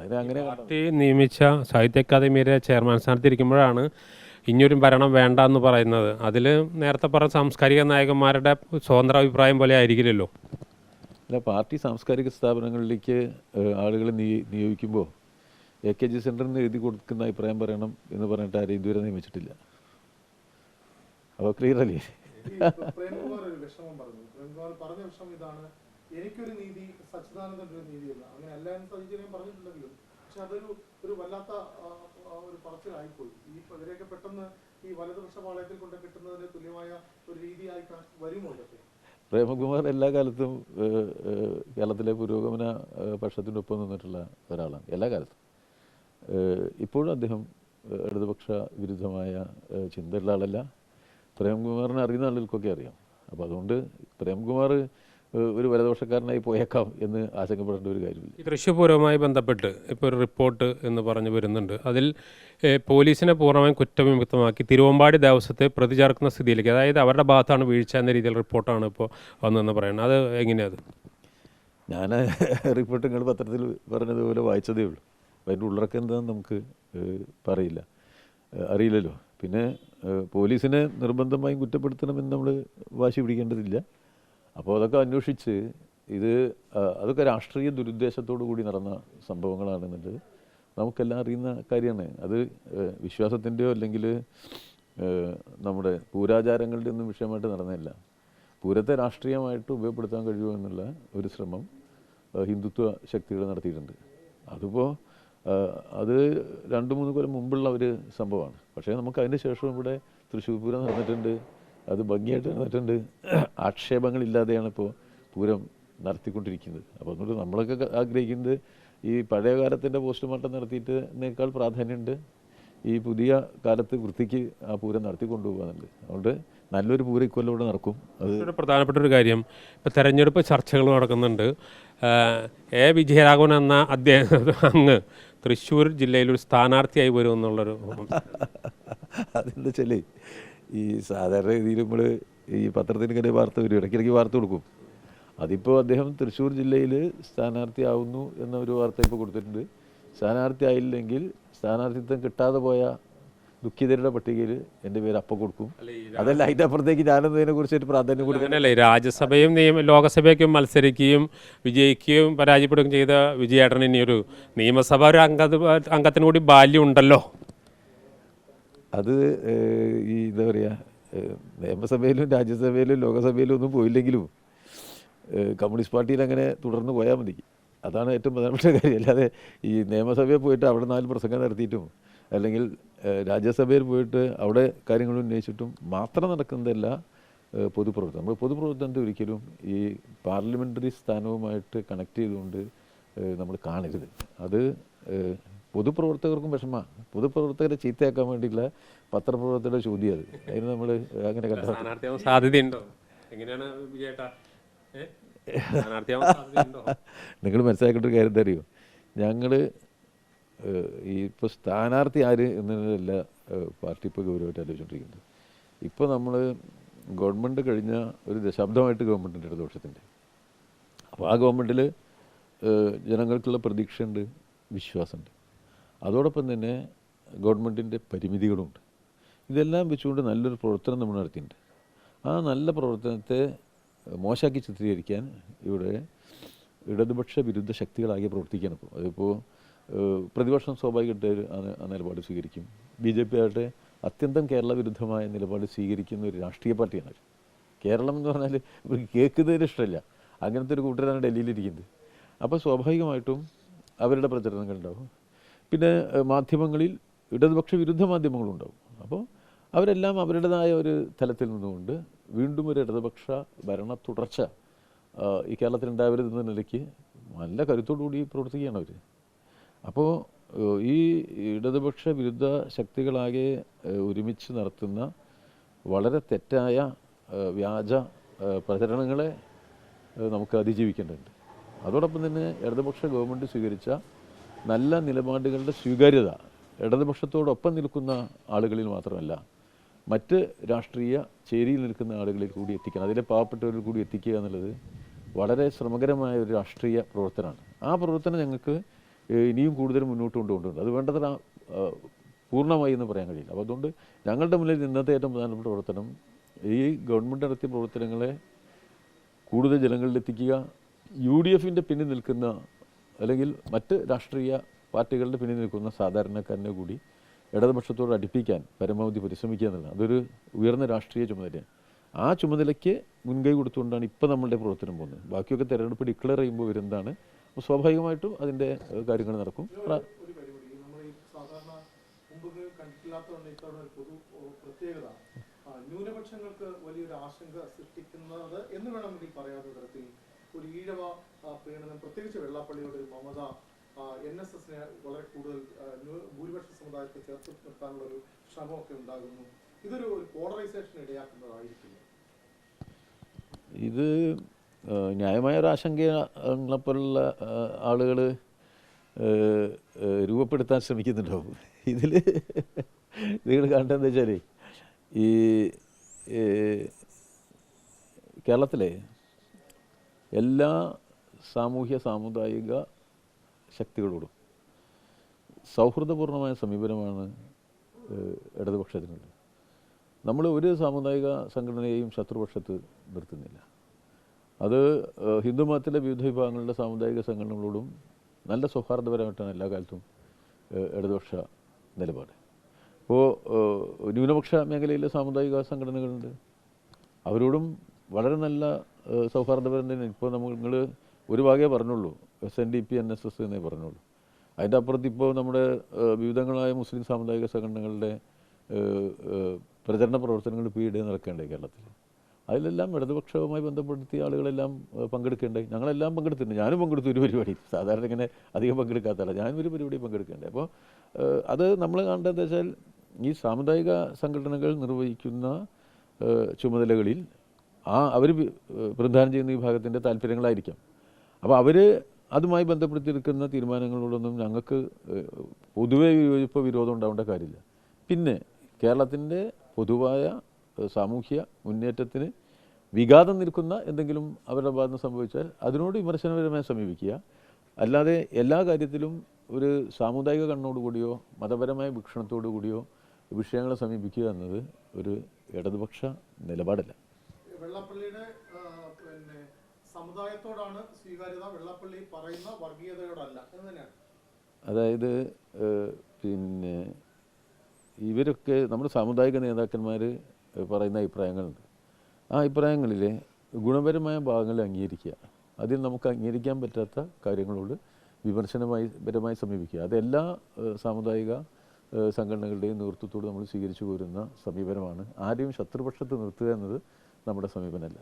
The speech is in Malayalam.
അതിനെ അങ്ങനെ പാർട്ടി നിയമിച്ച സാഹിത്യ അക്കാദമിയുടെ ചെയർമാൻ സ്ഥാനത്തിരിക്കുമ്പോഴാണ് ഇനിയൊരു ഭരണം വേണ്ട എന്ന് പറയുന്നത്. അതിൽ നേരത്തെ പറഞ്ഞ സാംസ്കാരിക നായകന്മാരുടെ സ്വതന്ത്ര അഭിപ്രായം പോലെ ആയിരിക്കില്ലല്ലോ. അല്ല പാർട്ടി സാംസ്കാരിക സ്ഥാപനങ്ങളിലേക്ക് ആളുകൾ ആളുകളെ നിയോഗിക്കുമ്പോൾ എ കെ ജി സെന്ററിന് എഴുതി കൊടുക്കുന്ന അഭിപ്രായം പറയണം എന്ന് പറഞ്ഞിട്ട് ആരും ഇതുവരെ നിയമിച്ചിട്ടില്ല. അപ്പോൾ ക്ലിയർ അല്ലേ? പറഞ്ഞു. പറഞ്ഞ വിഷമം ഇതാണ്. എനിക്കൊരു നീതി സച്ചിദാനന്ദന്റെ ഒരു നീതിയല്ല. അങ്ങനെ എന്ന് സജിജനെയും പറഞ്ഞിട്ടുണ്ടെങ്കിലും പക്ഷെ അതൊരു ഒരു വല്ലാത്ത ഒരു പറച്ചിലായിപ്പോയി. ഈ ഇവരെയൊക്കെ പെട്ടെന്ന് ഈ വലതുപക്ഷ പാളയത്തിൽ കൊണ്ട് കിട്ടുന്നതിന് തുല്യമായ ഒരു രീതിയായി വരുമോ ഇതൊക്കെ? പ്രേമകുമാർ എല്ലാ കാലത്തും കേരളത്തിലെ പുരോഗമന പക്ഷത്തിനൊപ്പം നിന്നിട്ടുള്ള ഒരാളാണ് എല്ലാ കാലത്തും. ഇപ്പോഴും അദ്ദേഹം ഇടതുപക്ഷ വിരുദ്ധമായ ചിന്തയുള്ള ആളല്ല. പ്രേംകുമാറിനെ അറിയുന്ന ആളുകൾക്കൊക്കെ അറിയാം. അപ്പോൾ അതുകൊണ്ട് പ്രേംകുമാർ ഒരു വലദോഷക്കാരനായി പോയേക്കാം എന്ന് ആശങ്കപ്പെടേണ്ട ഒരു കാര്യമില്ല. ഈ തൃശ്ശൂർ ബന്ധപ്പെട്ട് ഇപ്പോൾ ഒരു റിപ്പോർട്ട് എന്ന് പറഞ്ഞ് വരുന്നുണ്ട്. അതിൽ പോലീസിനെ പൂർണമായും കുറ്റവിമുക്തമാക്കി തിരുവമ്പാടി ദേവസ്വത്തെ പ്രതി ചേർക്കുന്ന സ്ഥിതിയിലേക്ക് അതായത് അവരുടെ ഭാഗത്താണ് വീഴ്ച എന്ന രീതിയിൽ റിപ്പോർട്ടാണ് ഇപ്പോൾ വന്നതെന്ന് പറയുന്നത്. അത് എങ്ങനെയാണ് ഞാൻ റിപ്പോർട്ട് നിങ്ങൾ പത്രത്തിൽ പറഞ്ഞതുപോലെ വായിച്ചതേ ഉള്ളൂ. അതിന്റെ ഉള്ളടക്കം എന്താണെന്ന് നമുക്ക് പറയില്ല. അറിയില്ലല്ലോ. പിന്നെ പോലീസിനെ നിർബന്ധമായും കുറ്റപ്പെടുത്തണമെന്ന് നമ്മൾ വാശി പിടിക്കേണ്ടതില്ല. അപ്പോൾ അതൊക്കെ അന്വേഷിച്ച് ഇത് അതൊക്കെ രാഷ്ട്രീയ ദുരുദ്ദേശത്തോടു കൂടി നടന്ന സംഭവങ്ങളാണെന്നുള്ളത് നമുക്കെല്ലാം അറിയുന്ന കാര്യമാണ്. അത് വിശ്വാസത്തിന്റെയോ അല്ലെങ്കിൽ നമ്മുടെ പൂരാചാരങ്ങളുടെ ഒന്നും വിഷയമായിട്ട് നടന്നതല്ല. പൂരത്തെ രാഷ്ട്രീയമായിട്ട് ഉപയോഗപ്പെടുത്താൻ കഴിയുമോ എന്നുള്ള ഒരു ശ്രമം ഹിന്ദുത്വ ശക്തികൾ നടത്തിയിട്ടുണ്ട്. അതിപ്പോൾ അത് രണ്ട് മൂന്ന് കൊല്ലം മുമ്പുള്ള ഒരു സംഭവമാണ്. പക്ഷേ നമുക്ക് അതിന് ശേഷം ഇവിടെ തൃശ്ശൂർ പൂരം നടന്നിട്ടുണ്ട്. അത് ഭംഗിയായിട്ട് നടന്നിട്ടുണ്ട് ആക്ഷേപങ്ങളില്ലാതെയാണ് ഇപ്പോൾ പൂരം നടത്തിക്കൊണ്ടിരിക്കുന്നത്. അപ്പോൾ അതുകൊണ്ട് നമ്മളൊക്കെ ആഗ്രഹിക്കുന്നത് ഈ പഴയ കാലത്തിന്റെ പോസ്റ്റ്മോർട്ടം നടത്തിയിട്ടേക്കാൾ പ്രാധാന്യമുണ്ട്. ഈ പുതിയ കാലത്ത് വൃത്തിക്ക് ആ പൂരം നടത്തി കൊണ്ടുപോകാന്നുണ്ട് അതുകൊണ്ട് നല്ലൊരു പൂരം ഇക്കൊല്ലം ഇവിടെ നടക്കും. അത് പ്രധാനപ്പെട്ട ഒരു കാര്യം. ഇപ്പോൾ തെരഞ്ഞെടുപ്പ് ചർച്ചകൾ നടക്കുന്നുണ്ട്. എ വിജയരാഘവൻ എന്ന അദ്ദേഹം അങ്ങ് തൃശ്ശൂർ ജില്ലയിൽ ഒരു സ്ഥാനാർത്ഥിയായി വരും എന്നുള്ളൊരു അതെന്താ വെച്ചാൽ ഈ സാധാരണ രീതിയിൽ നമ്മൾ ഈ പത്രത്തിന് ഇങ്ങനെ വാർത്ത വരും. ഇടയ്ക്കിടയ്ക്ക് വാർത്ത കൊടുക്കും. അതിപ്പോൾ അദ്ദേഹം തൃശ്ശൂർ ജില്ലയിൽ സ്ഥാനാർത്ഥിയാവുന്നു എന്ന ഒരു വാർത്ത ഇപ്പോൾ കൊടുത്തിട്ടുണ്ട്. സ്ഥാനാർത്ഥി ആയില്ലെങ്കിൽ സ്ഥാനാർത്ഥിത്വം കിട്ടാതെ പോയ ദുഃഖിതരുടെ പട്ടികയിൽ എന്റെ പേര് അപ്പം കൊടുക്കും. അതല്ല അതിന്റെ അപ്പുറത്തേക്ക് ഞാനൊന്നും ഇതിനെ കുറിച്ചിട്ട് പ്രാധാന്യം കൊടുക്കുന്നില്ലേ രാജ്യസഭയും നിയമ ലോകസഭയ്ക്കും മത്സരിക്കുകയും വിജയിക്കുകയും പരാജയപ്പെടുകയും ചെയ്ത വിജയേട്ടൻ ഇനി ഒരു നിയമസഭ ഒരു അംഗ അംഗത്തിന് കൂടി ബാല്യം ഉണ്ടല്ലോ. അത് ഈ എന്താ പറയുക നിയമസഭയിലും രാജ്യസഭയിലും ലോകസഭയിലും ഒന്നും പോയില്ലെങ്കിലും കമ്മ്യൂണിസ്റ്റ് പാർട്ടിയിൽ അങ്ങനെ തുടർന്ന് പോയാൽ മതി. അതാണ് ഏറ്റവും പ്രധാനപ്പെട്ട കാര്യം. അല്ലാതെ ഈ നിയമസഭയിൽ പോയിട്ട് അവിടെ നാല് പ്രസംഗം നടത്തിയിട്ടും അല്ലെങ്കിൽ രാജ്യസഭയിൽ പോയിട്ട് അവിടെ കാര്യങ്ങൾ ഉന്നയിച്ചിട്ടും മാത്രം നടക്കുന്നതല്ല പൊതുപ്രവർത്തനം. നമ്മൾ പൊതുപ്രവർത്തനത്തെ ഒരിക്കലും ഈ പാർലമെന്ററി സ്ഥാനവുമായിട്ട് കണക്ട് ചെയ്തുകൊണ്ട് നമ്മൾ കാണരുത്. അത് പൊതുപ്രവർത്തകർക്കും വിഷമ. പൊതുപ്രവർത്തകരെ ചീത്തയാക്കാൻ വേണ്ടിയിട്ടുള്ള പത്രപ്രവർത്തകരുടെ ചോദ്യം അത് അതിന് നമ്മൾ അങ്ങനെ കണ്ട സ്ഥാനാർത്ഥിയാവാൻ സാധ്യതയുണ്ടോ? എങ്ങനെയാണ് നിങ്ങൾ മനസ്സിലാക്കേണ്ട ഒരു കാര്യം തരുമോ അറിയോ ഞങ്ങൾ ഈ ഇപ്പോൾ സ്ഥാനാർത്ഥി ആര് എന്നല്ല പാർട്ടി ഇപ്പോൾ ഗൗരവമായിട്ട് ആലോചിച്ചുകൊണ്ടിരിക്കുന്നത് ഇപ്പോൾ നമ്മൾ ഗവൺമെന്റ് കഴിഞ്ഞ ഒരു ദശാബ്ദമായിട്ട് ഗവൺമെന്റിന്റെ ഇടതുപക്ഷത്തിന്റെ അപ്പോൾ ആ ഗവൺമെന്റിൽ ജനങ്ങൾക്കുള്ള പ്രതീക്ഷയുണ്ട് വിശ്വാസമുണ്ട്. അതോടൊപ്പം തന്നെ ഗവൺമെന്റിന്റെ പരിമിതികളുമുണ്ട് ഇതെല്ലാം വെച്ചുകൊണ്ട് നല്ലൊരു പ്രവർത്തനം നമ്മൾ നടത്തിയിട്ടുണ്ട്. ആ നല്ല പ്രവർത്തനത്തെ മോശമാക്കി ചിത്രീകരിക്കാൻ ഇവിടെ ഇടതുപക്ഷ വിരുദ്ധ ശക്തികളാകെ പ്രവർത്തിക്കുകയാണ് ഇപ്പോൾ. അതിപ്പോൾ പ്രതിപക്ഷം സ്വാഭാവികമായിട്ട് ആ- നിലപാട് സ്വീകരിക്കും. ബി ജെ പി ആകട്ടെ അത്യന്തം കേരള വിരുദ്ധമായ നിലപാട് സ്വീകരിക്കുന്ന ഒരു രാഷ്ട്രീയ പാർട്ടിയാണ് കേരളം എന്ന് പറഞ്ഞാൽ ഇവർക്ക് കേൾക്കുന്നതിന് ഇഷ്ടമല്ല. അങ്ങനത്തെ ഒരു കൂട്ടരാണ് ഡൽഹിയിലിരിക്കുന്നത്. അപ്പോൾ സ്വാഭാവികമായിട്ടും അവരുടെ പ്രചരണങ്ങൾ ഉണ്ടാവും പിന്നെ മാധ്യമങ്ങളിൽ ഇടതുപക്ഷ വിരുദ്ധ മാധ്യമങ്ങളുണ്ടാവും. അപ്പോൾ അവരെല്ലാം അവരുടേതായ ഒരു തലത്തിൽ നിന്നുകൊണ്ട് വീണ്ടും ഒരു ഇടതുപക്ഷ ഭരണ തുടർച്ച ഈ കേരളത്തിൽ ഉണ്ടാവരുതെന്ന നിലയ്ക്ക് നല്ല കരുത്തോടു കൂടി പ്രവർത്തിക്കുകയാണ് അവർ അപ്പോൾ ഈ ഇടതുപക്ഷ വിരുദ്ധ ശക്തികളാകെ ഒരുമിച്ച് നടത്തുന്ന വളരെ തെറ്റായ വ്യാജ പ്രചരണങ്ങളെ നമുക്ക് അതിജീവിക്കേണ്ടതുണ്ട്. അതോടൊപ്പം തന്നെ ഇടതുപക്ഷ ഗവൺമെന്റ് സ്വീകരിച്ച നല്ല നിലപാടുകളുടെ സ്വീകാര്യത ഇടതുപക്ഷത്തോടൊപ്പം നിൽക്കുന്ന ആളുകളിൽ മാത്രമല്ല മറ്റ് രാഷ്ട്രീയ ചേരിയിൽ നിൽക്കുന്ന ആളുകളിൽ കൂടി എത്തിക്കണം. അതിലെ പാവപ്പെട്ടവരിൽ കൂടി എത്തിക്കുക എന്നുള്ളത് വളരെ ശ്രമകരമായ ഒരു രാഷ്ട്രീയ പ്രവർത്തനമാണ്. ആ പ്രവർത്തനം ഞങ്ങൾക്ക് ഇനിയും കൂടുതൽ മുന്നോട്ട് കൊണ്ടുപോകുന്നുണ്ട് അത് വേണ്ടത്ര പൂർണമായി എന്ന് പറയാൻ കഴിയില്ല. അപ്പോൾ അതുകൊണ്ട് ഞങ്ങളുടെ മുന്നിൽ ഇന്നത്തെ ഏറ്റവും പ്രധാനപ്പെട്ട പ്രവർത്തനം ഈ ഗവൺമെന്റ് നടത്തിയ പ്രവർത്തനങ്ങളെ കൂടുതൽ ജനങ്ങളിലെത്തിക്കുക യു ഡി എഫിന്റെ പിന്നിൽ നിൽക്കുന്ന അല്ലെങ്കിൽ മറ്റ് രാഷ്ട്രീയ പാർട്ടികളുടെ പിന്നിൽ നിൽക്കുന്ന സാധാരണക്കാരനെ കൂടി ഇടതുപക്ഷത്തോട് അടുപ്പിക്കാൻ പരമാവധി പരിശ്രമിക്കുക എന്നുള്ളത് അതൊരു ഉയർന്ന രാഷ്ട്രീയ ചുമതലയാണ്. ആ ചുമതലയ്ക്ക് മുൻകൈ കൊടുത്തുകൊണ്ടാണ് ഇപ്പോൾ നമ്മളുടെ പ്രവർത്തനം പോകുന്നത്. ബാക്കിയൊക്കെ തെരഞ്ഞെടുപ്പ് ഡിക്ലെയർ ചെയ്യുമ്പോൾ വരുന്നതാണ്. സ്വാഭാവികമായിട്ടും അതിന്റെ കാര്യങ്ങൾ നടക്കും. ന്യൂനപക്ഷങ്ങൾക്ക് വലിയൊരു ആശങ്ക സൃഷ്ടിക്കുന്നത് എന്ന് വേണമെങ്കിൽ പറയാവുന്ന തരത്തിൽ ഒരു ഈഴവ പ്രീണനം പ്രത്യേകിച്ച് വെള്ളാപ്പള്ളിയുടെ മമത എൻ എസ് എസിനെ വളരെ കൂടുതൽ ഭൂരിപക്ഷ സമുദായത്തെ ചേർത്ത് നിർത്താനുള്ള ഒരു ശ്രമമൊക്കെ ഉണ്ടാകുന്നു. ഇതൊരു പോളറൈസേഷൻ ഇടയാക്കുന്നതായിരിക്കില്ല? ഇത് ന്യായമായ ഒരു ആശങ്കകളെപ്പോലുള്ള ആളുകൾ രൂപപ്പെടുത്താൻ ശ്രമിക്കുന്നുണ്ടാവും. ഇതിൽ നിങ്ങൾ കണ്ടെന്ന് വെച്ചാൽ ഈ കേരളത്തിലെ എല്ലാ സാമൂഹ്യ സാമുദായിക ശക്തികളോടും സൗഹൃദപൂർണമായ സമീപനമാണ് ഇടതുപക്ഷത്തിനുള്ളത്. നമ്മൾ ഒരു സാമുദായിക സംഘടനയെയും ശത്രുപക്ഷത്ത് നിർത്തുന്നില്ല. അത് ഹിന്ദു ഹിന്ദുമതത്തിലെ വിവിധ വിഭാഗങ്ങളുടെ സാമുദായിക സംഘടനകളോടും നല്ല സൗഹാർദ്ദപരമായിട്ടാണ് എല്ലാ കാലത്തും ഇടതുപക്ഷ നിലപാട്. ഇപ്പോൾ ന്യൂനപക്ഷ മേഖലയിലെ സാമുദായിക സംഘടനകളുണ്ട്. അവരോടും വളരെ നല്ല ഏഹ്, സൗഹാർദ്ദപരം തന്നെ ഇപ്പോൾ നമ്മൾ നിങ്ങൾ ഒരു ഭാഗേ പറഞ്ഞുള്ളൂ. S N D P N S S എന്നേ പറഞ്ഞുള്ളൂ. അതിന്റെ അപ്പുറത്ത് ഇപ്പോൾ നമ്മുടെ വിവിധങ്ങളായ മുസ്ലിം സാമുദായിക സംഘടനകളുടെ പ്രചരണ പ്രവർത്തനങ്ങൾ ഈയിടെ നടക്കേണ്ടത് കേരളത്തിൽ. അതിലെല്ലാം ഇടതുപക്ഷവുമായി ബന്ധപ്പെടുത്തിയ ആളുകളെല്ലാം പങ്കെടുക്കേണ്ടത് ഞങ്ങളെല്ലാം പങ്കെടുത്തിട്ടുണ്ട്. ഞാനും പങ്കെടുത്തു ഒരു പരിപാടി. സാധാരണ ഇങ്ങനെ അധികം പങ്കെടുക്കാത്തല്ല ഞാനും ഒരു പരിപാടി പങ്കെടുക്കേണ്ടത് അപ്പോൾ അത് നമ്മൾ കാണേണ്ടതെന്ന് വെച്ചാൽ ഈ സാമുദായിക സംഘടനകൾ നിർവഹിക്കുന്ന ചുമതലകളിൽ ആ അവർ പ്രതിദാനം ചെയ്യുന്ന വിഭാഗത്തിന്റെ താല്പര്യങ്ങളായിരിക്കാം. അപ്പോൾ അവർ അതുമായി ബന്ധപ്പെടുത്തിയെടുക്കുന്ന തീരുമാനങ്ങളോടൊന്നും ഞങ്ങൾക്ക് പൊതുവെ വിയോജിപ്പ് വിരോധം ഉണ്ടാവേണ്ട കാര്യമില്ല. പിന്നെ കേരളത്തിന്റെ പൊതുവായ സാമൂഹ്യ മുന്നേറ്റത്തിന് വിഘാതം നിൽക്കുന്ന എന്തെങ്കിലും അവരുടെ ഭാഗത്ത് സംഭവിച്ചാൽ അതിനോട് വിമർശനപരമായി സമീപിക്കുക. അല്ലാതെ എല്ലാ കാര്യത്തിലും ഒരു സാമുദായിക കണ്ണോടുകൂടിയോ മതപരമായ വീക്ഷണത്തോടു കൂടിയോ വിഷയങ്ങളെ സമീപിക്കുക എന്നത് ഒരു ഇടതുപക്ഷ നിലപാടല്ല. വെള്ളാപ്പള്ളിയുടെ പിന്നെ സമുദായത്തോടാണ് സ്വീകാര്യത. വെള്ളപ്പള്ളി പറയുന്ന വർഗീയതയോടല്ല. എന്ന് തന്നെയാണ്. അതായത് പിന്നെ ഇവരൊക്കെ നമ്മുടെ സാമുദായിക നേതാക്കന്മാർ പറയുന്ന അഭിപ്രായങ്ങളുണ്ട്. ആ അഭിപ്രായങ്ങളിൽ ഗുണപരമായ ഭാഗങ്ങൾ അംഗീകരിക്കുക. അതിൽ നമുക്ക് അംഗീകരിക്കാൻ പറ്റാത്ത കാര്യങ്ങളോട് വിമർശനമായി പരമായി സമീപിക്കുക. അതെല്ലാ സാമുദായിക സംഘടനകളുടെയും നേതൃത്വത്തോട് നമ്മൾ സ്വീകരിച്ചു പോരുന്ന സമീപനമാണ്. ആരെയും ശത്രുപക്ഷത്ത് നിർത്തുക എന്നത് നമ്മുടെ സമീപനമല്ല